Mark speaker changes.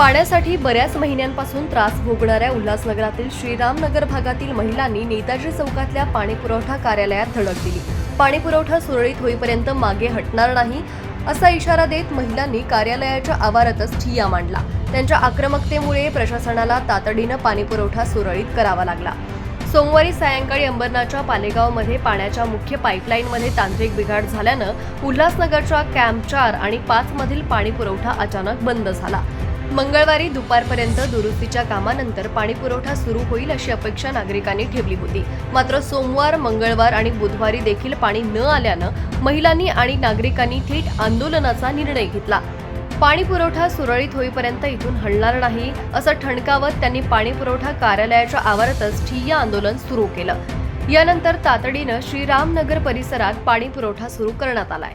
Speaker 1: पाण्यासाठी बऱ्याच महिन्यांपासून त्रास भोगणाऱ्या उल्हासनगरातील श्रीरामनगर भागातील महिलांनी नेताजी चौकातल्या पाणीपुरवठा कार्यालयात धडक दिली. पाणीपुरवठा सुरळीत होईपर्यंत मागे हटणार नाही असा इशारा देत महिलांनी कार्यालयाच्या आवारातच ठिय्या मांडला. त्यांच्या आक्रमकतेमुळे प्रशासनाला तातडीनं पाणीपुरवठा सुरळीत करावा लागला. सोमवारी सायंकाळी अंबरनाथच्या पालेगावमध्ये पाण्याच्या मुख्य पाईपलाईनमध्ये तांत्रिक बिघाड झाल्यानं उल्हासनगरच्या कॅम्प चार आणि पाचमधील पाणीपुरवठा अचानक बंद झाला. मंगळवारी दुपारपर्यंत दुरुस्तीच्या कामानंतर पाणीपुरवठा सुरू होईल अशी अपेक्षा नागरिकांनी ठेवली होती. मात्र सोमवार मंगळवार आणि बुधवारी देखील पाणी न आल्यानं महिलांनी आणि नागरिकांनी थेट आंदोलनाचा निर्णय घेतला. पाणी पुरवठा सुरळीत होईपर्यंत इथून हलणार नाही असं ठणकावत त्यांनी पाणी पुरवठा कार्यालयाच्या आवारातच ठिय्या आंदोलन सुरू केलं. यानंतर तातडीनं श्रीरामनगर परिसरात पाणी पुरवठा सुरू करण्यात आलाय.